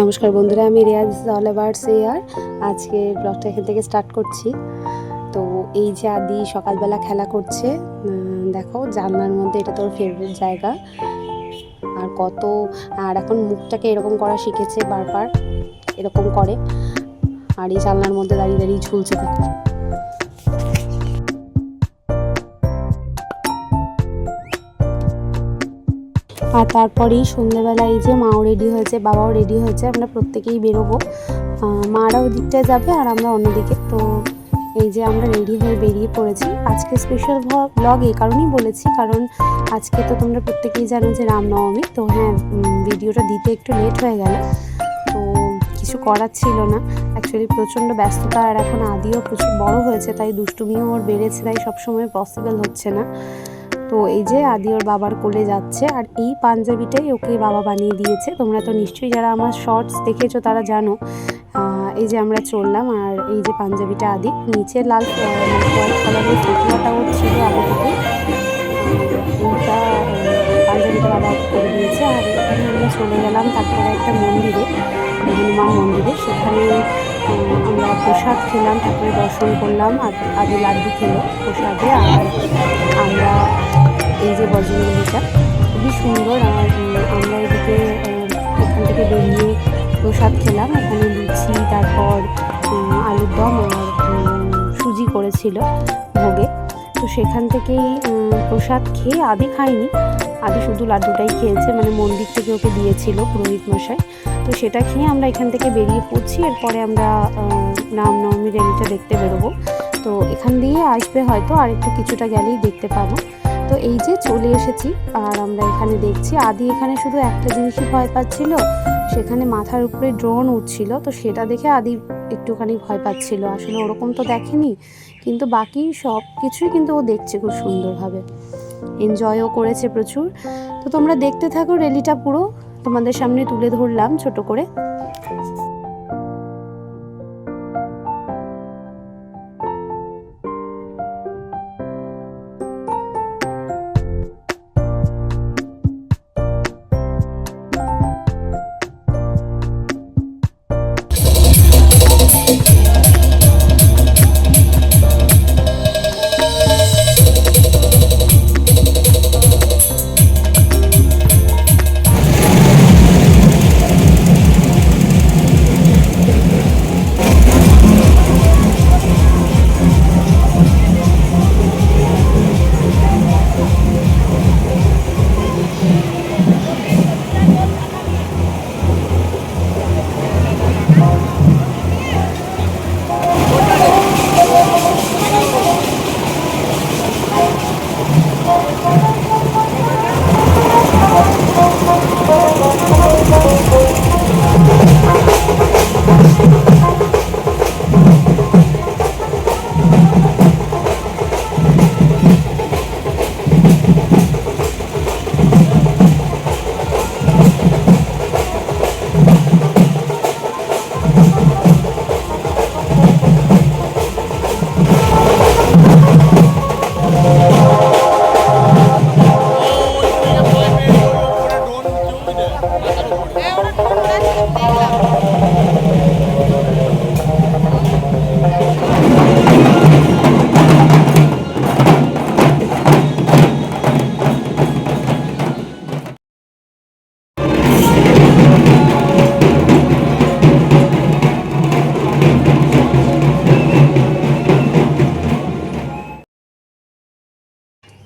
নমস্কার বন্ধুরা, আমি রেয়াজ অল অ্যাবাউট আর আজকে ব্লগটা এখান থেকে স্টার্ট করছি। তো এই যে আদি সকালবেলা খেলা করছে দেখো, জানলার মধ্যে এটা তোর ফেভারিট জায়গা। আর কত, আর এখন মুখটাকে এরকম করা শিখেছে বারবার, এরকম করে। আর এই জানলার মধ্যে দাঁড়িয়ে দাঁড়িয়ে ঝুলছে দেখো। আর তারপরেই সন্ধ্যেবেলা এই যে মাও রেডি হয়েছে, বাবাও রেডি হয়েছে, আমরা প্রত্যেকেই বেরোবো। মারা ওদিকটায় যাবে আর আমরা অন্যদিকে। তো এই যে আমরা রেডি হয়ে বেরিয়ে পড়েছি। আজকে স্পেশাল ব্লগ এই কারণেই বলেছি, কারণ আজকে তো তোমরা প্রত্যেকেই জানো যে রামনবমী। তো হ্যাঁ ভিডিওটা দিতে একটু লেট হয়ে গেল। তো কিছু করার ছিল না। অ্যাকচুয়ালি প্রচণ্ড ব্যস্ততা আর এখন আদিও প্রচুর বড় হয়েছে, তাই দুষ্টুমিও ওর বেড়েছে, তাই সবসময় পসিবল হচ্ছে না। তো এই যে আদি ওর বাবার কোলে যাচ্ছে আর এই পাঞ্জাবিটাই ওকে বাবা বানিয়ে দিয়েছে। তোমরা তো নিশ্চয়ই যারা আমার শর্টস দেখেছ তারা জানো এই যে আমরা চললাম আর এই যে পাঞ্জাবিটা আদি। নিচে লাল হোয়াইট কালারের ফটোটা ওর ছিল আগে থেকে আহ, পাঞ্জাবিটা বাবা করে দিয়েছে আর এখানে আমরা চলে গেলাম তারপরে একটা মন্দিরে হনুমান মন্দিরে। সেখানে আমরা প্রসাদ খেলাম তারপরে দর্শন করলাম আর আদি লাড্ডু খেলো প্রসাদে আর এই যে বজরঙ্গলিটা খুবই সুন্দর। আর আমরা এদিকে এখান থেকে বেরিয়ে প্রসাদ খেলাম। এখানে লুচি, তারপর আলুর দম আর সুজি করেছিল ভোগে। তো সেখান থেকেই প্রসাদ খেয়ে আদি খাইনি আদি শুধু লাড্ডুটাই খেয়েছে মানে মন্দির থেকে ওকে দিয়েছিল পুরোহিত মশাই। তো সেটা খেয়ে আমরা এখান থেকে বেরিয়ে পড়ছি। এরপরে আমরা রামনবমী র্যালিটা দেখতে বেরোবো। তো এখান দিয়ে আসবে হয়তো আর একটু কিছুটা গেলেই দেখতে পাবো। তো এই যে চলে এসেছি, আর আমরা এখানে দেখছি, আদি এখানে শুধু একটা জিনিসই ভয় পাচ্ছিল, সেখানে মাথার উপরে ড্রোন উঠছিল, তো সেটা দেখে আদি একটুখানি ভয় পাচ্ছিল। আসলে ওরকম তো দেখেনি, কিন্তু বাকি সব কিছুই কিন্তু ও দেখছে খুব সুন্দরভাবে। এনজয়ও করেছে প্রচুর। তো তোমরা দেখতে থাকো র্যালিটা পুরো। তোমাদের সামনে তুলে ধরলাম, ছোট করে।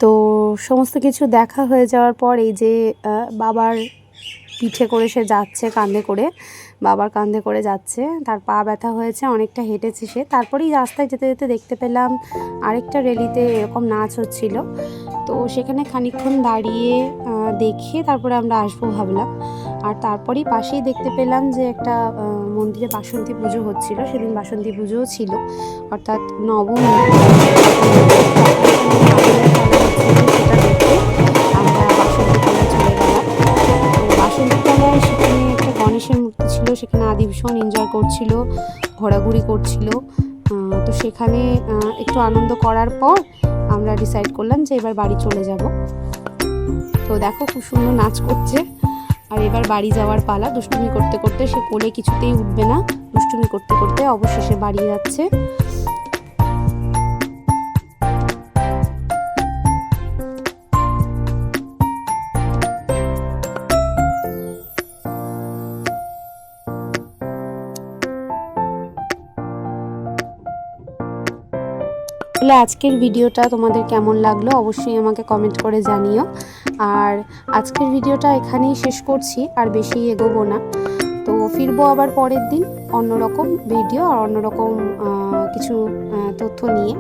তো সমস্ত কিছু দেখা হয়ে যাওয়ার পর এই যে বাবার পিঠে করে সে যাচ্ছে কাঁধে করে, বাবার কাঁধে করে যাচ্ছে। তার পা ব্যথা হয়েছে, অনেকটা হেঁটেছে সে। তারপরেই রাস্তায় যেতে যেতে দেখতে পেলাম আরেকটা রেলিতে এরকম নাচ হচ্ছিল। তো সেখানে খানিকক্ষণ দাঁড়িয়ে দেখে তারপরে আমরা আসব ভাবলাম। আর তারপরেই পাশেই দেখতে পেলাম যে একটা মন্দিরে বাসন্তী পুজো হচ্ছিল। সেদিন বাসন্তী পুজোও ছিল। অর্থাৎ নবমী। ঘোরাঘুরি করছিল। তো সেখানে একটু আনন্দ করার পর আমরা ডিসাইড করলাম যে এবার বাড়ি চলে যাব। তো দেখো খুব সুন্দর নাচ করছে। আর এবার বাড়ি যাওয়ার পালা। দুষ্টুমি করতে করতে সে কোলে কিছুতেই উঠবে না। দুষ্টুমি করতে করতে অবশেষে বাড়ি যাচ্ছে। তাহলে আজকের ভিডিওটা তোমাদের কেমন লাগল অবশ্যই আমাকে কমেন্ট করে জানিও। আর আজকের ভিডিওটা এখানেই শেষ করছি, আর বেশি এগোবো না। তো ফিরবো আবার পরের দিন অন্যরকম ভিডিও আর অন্যরকম কিছু তথ্য নিয়ে।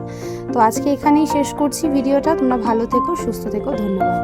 তো আজকে এখানেই শেষ করছি ভিডিওটা। তোমরা ভালো থেকো, সুস্থ থেকো, ধন্যবাদ।